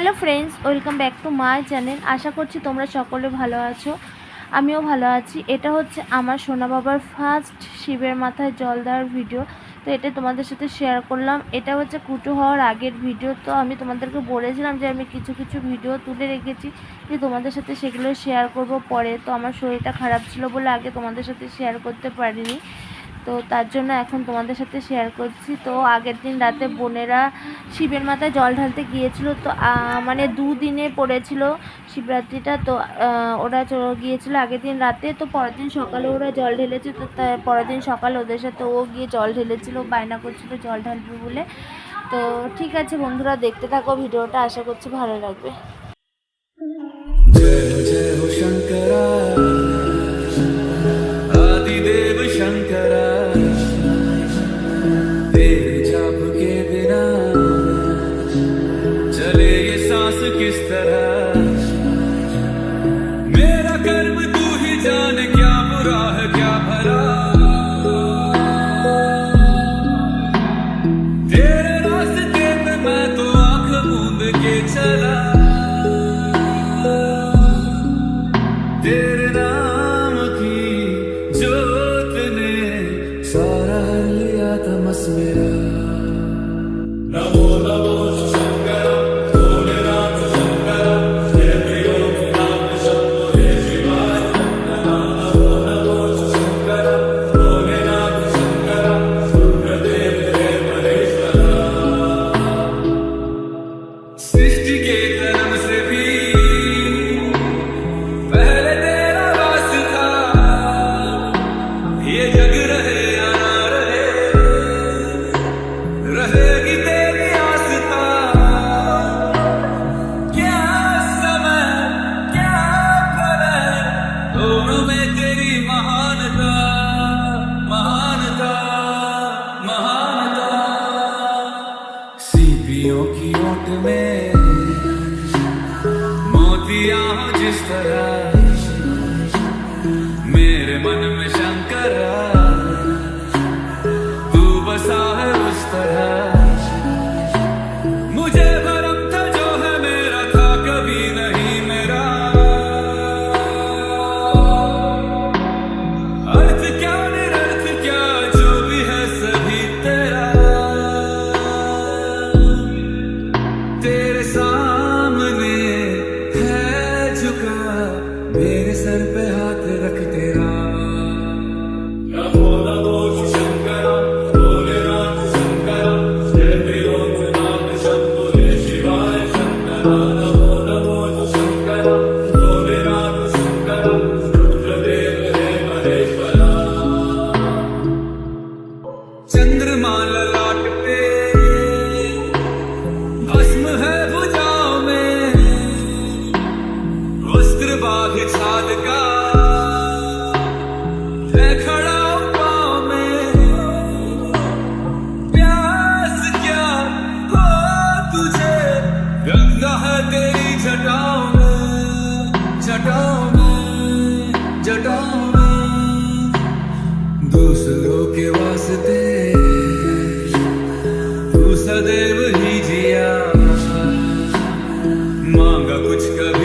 Hello friends, welcome back to my channel. আশা করছি তোমরা সকলে ভালো আছো। আমিও ভালো আছি। এটা হচ্ছে আমার সোনা বাবার ফার্স্ট শিবের মাথায় জল দেওয়ার ভিডিও তো এটা তোমাদের সাথে শেয়ার করলাম। এটা হচ্ছে কুটু হওয়ার আগের ভিডিও তো আমি তোমাদেরকে বলেছিলাম যে আমি কিছু কিছু ভিডিও তুলে রেখেছি। যে তোমাদের সাথে সেগুলো শেয়ার করব পরে। তো আমার শরীরটা খারাপ ছিল বলে আগে তোমাদের সাথে শেয়ার করতে পারিনি। তো তার জন্য এখন তোমাদের সাথে শেয়ার করছি। তো আগের দিন রাতে বোনেরা শিবের মাথায় জল ঢালতে গিয়েছিল। তো মানে দুদিনে পড়েছিল শিবরাত্রিটা। তো ওরা গিয়েছিল আগের দিন রাতে। তো পরের দিন সকালে ওরা জল ঢেলেছে। তো পরের দিন সকালে ওদের সাথে ও গিয়ে জল ঢেলেছিল, বায়না করছিল জল ঢালবে বলে। তো ঠিক আছে বন্ধুরা, দেখতে থাকো ভিডিওটা। আশা করছি ভালো লাগবে। জয় জয় सीपियों की ओट में। मोतिया जिस तरह मेरे मन में Good, good.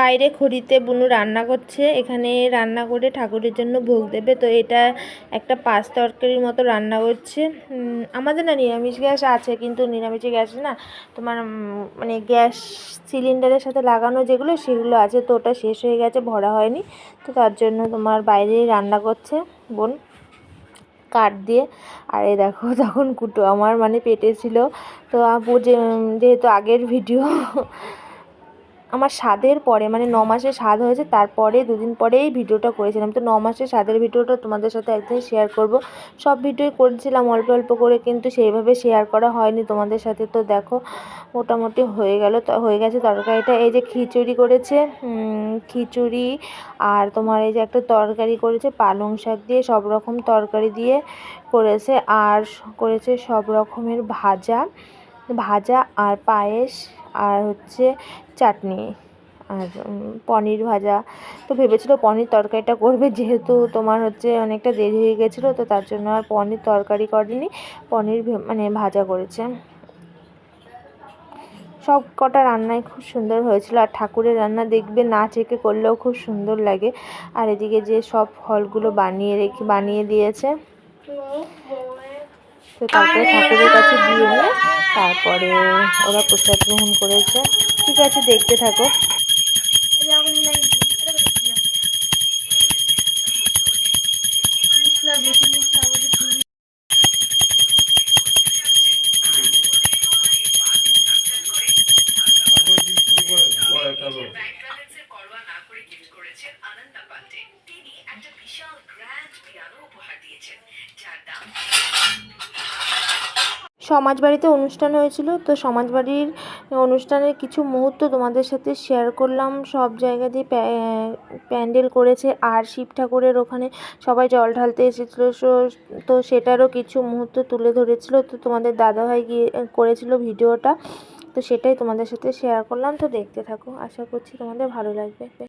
বাইরে খড়িতে বুনু রান্না করছে। এখানে রান্না করে ঠাকুরের জন্য ভোগ দেবে। তো এটা একটা পাঁচ তরকারির মতো রান্না করছে। আমাদের না নিরামিষ গ্যাস আছে, কিন্তু নিরামিষ গ্যাস না তোমার মানে গ্যাস সিলিন্ডারের সাথে লাগানো যেগুলো, সেগুলো আছে। তো ওটা শেষ হয়ে গেছে, ভরা হয়নি। তো তার জন্য তোমার বাইরেই রান্না করছে বোন কাঠ দিয়ে। আর এই দেখো, তখন কুটো আমার মানে পেটে ছিল। তো আপু যেহেতু আগের ভিডিও আমার স্বাদের পরে মানে ন মাসে স্বাদ হয়েছে, তারপরে দুদিন পরেই ভিডিওটা করেছিলাম। তো ন মাসের স্বাদের ভিডিওটা তোমাদের সাথে একদিন শেয়ার করব। সব ভিডিওই করেছিলাম অল্প অল্প করে, কিন্তু সেইভাবে শেয়ার করা হয়নি তোমাদের সাথে। তো দেখো, মোটামুটি হয়ে গেল, তো হয়ে গেছে তরকারিটা। এই যে খিচুড়ি করেছে খিচুড়ি আর তোমার এই যে একটা তরকারি করেছে, পালং শাক দিয়ে, সব রকম তরকারি দিয়ে করেছে, আর করেছে সব রকমের ভাজা। ভাজা আর পায়েস আর হচ্ছে চাটনি আর পনির ভাজা। তো ভেবেছিলো পনির তরকারিটা করবে, যেহেতু তোমার হচ্ছে অনেকটা দেরি হয়ে গেছিল, তো তার জন্য আর পনির তরকারি করেনি, পনির মানে ভাজা করেছে। সব কটা রান্নাই খুব সুন্দর হয়েছিল, আর ঠাকুরের রান্না দেখবে, না চেকে করলেও খুব সুন্দর লাগে। আর এদিকে যে সব ফলগুলো বানিয়ে রেখে, বানিয়ে দিয়েছে। তো তারপরে ঠাকুরের কাছে দিয়ে তারপরে ওরা প্রসাদ গ্রহণ করেছে। ঠিক আছে দেখতে থাকো। সমাজ বাড়িতে অনুষ্ঠান হয়েছিল, তো সমাজ বাড়ির অনুষ্ঠানের কিছু মুহূর্ত তোমাদের সাথে শেয়ার করলাম। সব জায়গাতেই প্যা- প্যান্ডেল করেছে আর শিব ঠাকুরের ওখানে সবাই জল ঢালতে এসেছিল। তো সেটারও কিছু মুহূর্ত তুলে ধরেছিল। তো তোমাদের দাদাভাই গিয়ে করেছিল ভিডিওটা। তো সেটাই তোমাদের সাথে শেয়ার করলাম। তো দেখতে থাকো। আশা করছি তোমাদের ভালো লাগবে।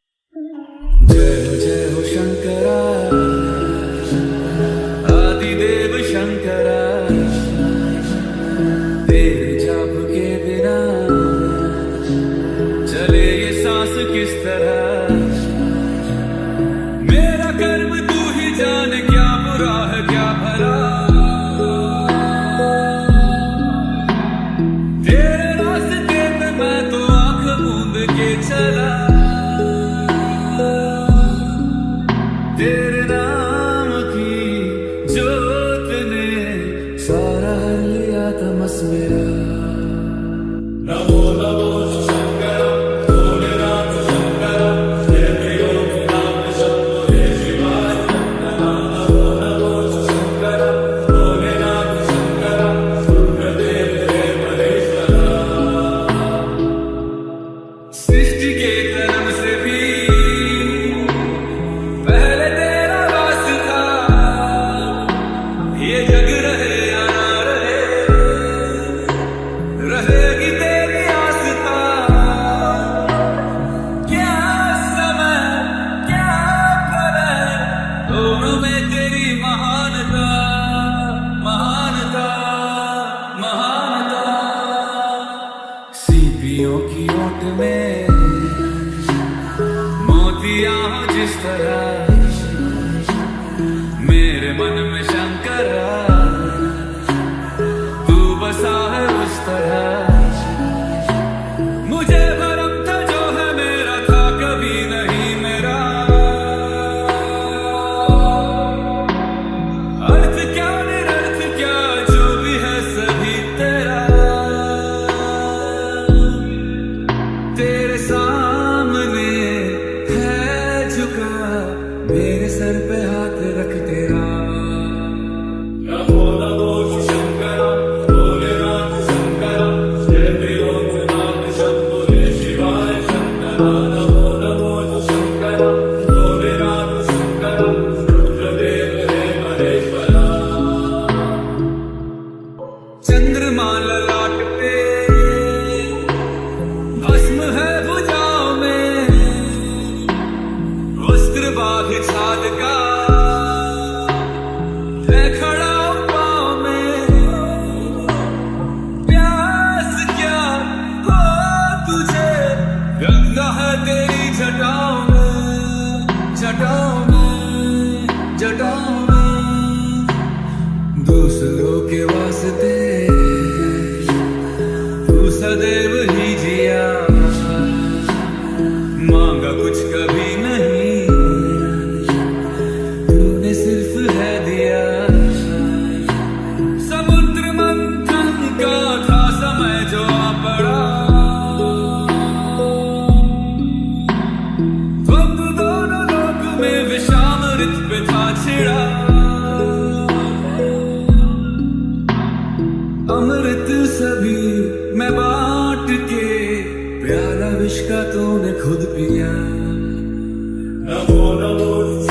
Nada mais. जिस तरह मेरे मन में सभी मैं बांट के प्यारा विश का तूने खुद पिया नमो नमो